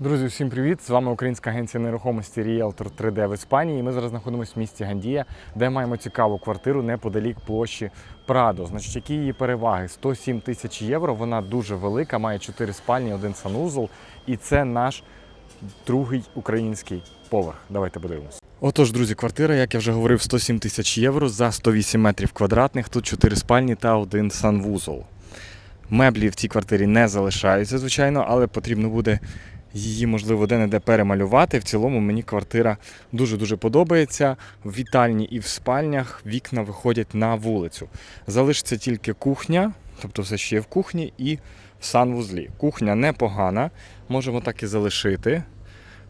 Друзі, всім привіт! З вами українська агенція нерухомості Realtor 3D в Іспанії. Ми зараз знаходимося в місті Гандія, де маємо цікаву квартиру неподалік площі Прадо. Значить, які її переваги? 107 тисяч євро. Вона дуже велика, має 4 спальні, один санузол. І це наш другий український поверх. Давайте подивимося. Отож, друзі, квартира, як я вже говорив, 107 тисяч євро за 108 метрів квадратних. Тут 4 спальні та один санвузол. Меблі в цій квартирі не залишаються, звичайно, але потрібно буде її, можливо, де-не-де перемалювати. В цілому мені квартира дуже-дуже подобається. В вітальні і в спальнях вікна виходять на вулицю. Залишиться тільки кухня, тобто все ще є в кухні, і санвузлі. Кухня непогана, можемо так і залишити.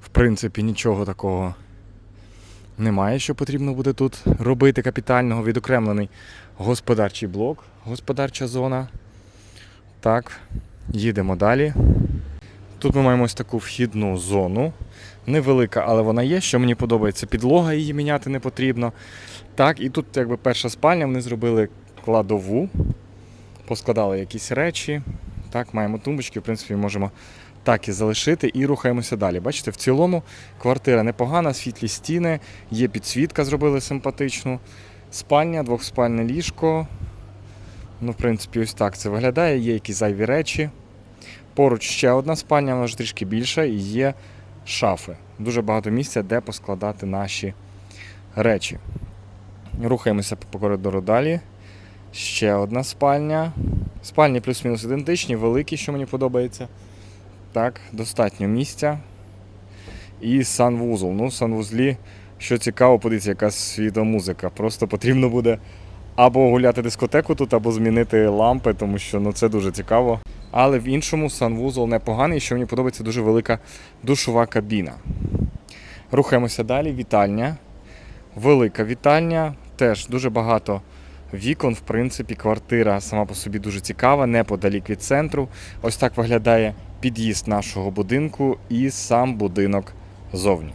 В принципі, нічого такого немає, що потрібно буде тут робити капітального. Відокремлений господарчий блок, господарча зона. Так, їдемо далі. Тут ми маємо ось таку вхідну зону. Невелика, але вона є. Що мені подобається, підлога її міняти не потрібно. Так, і тут якби перша спальня, вони зробили кладову, поскладали якісь речі. Так, маємо тумбочки, в принципі, можемо так і залишити і рухаємося далі. Бачите, в цілому квартира непогана, світлі стіни, є підсвітка, зробили симпатичну. Спальня, двохспальне ліжко. Ну, в принципі, ось так це виглядає. Є якісь зайві речі. Поруч ще одна спальня, вона ж трішки більша, і є шафи. Дуже багато місця, де поскладати наші речі. Рухаємося по коридору далі. Ще одна спальня. Спальні плюс-мінус ідентичні, великі, що мені подобається. Так, достатньо місця. І санвузол. Ну, санвузлі, що цікаво, подивіться, яка світомузика. Просто потрібно буде або гуляти дискотеку тут, або змінити лампи, тому що ну, це дуже цікаво. Але в іншому санвузол непоганий, що мені подобається дуже велика душова кабіна. Рухаємося далі. Вітальня. Велика вітальня. Теж дуже багато вікон. В принципі, квартира сама по собі дуже цікава, неподалік від центру. Ось так виглядає під'їзд нашого будинку і сам будинок зовні.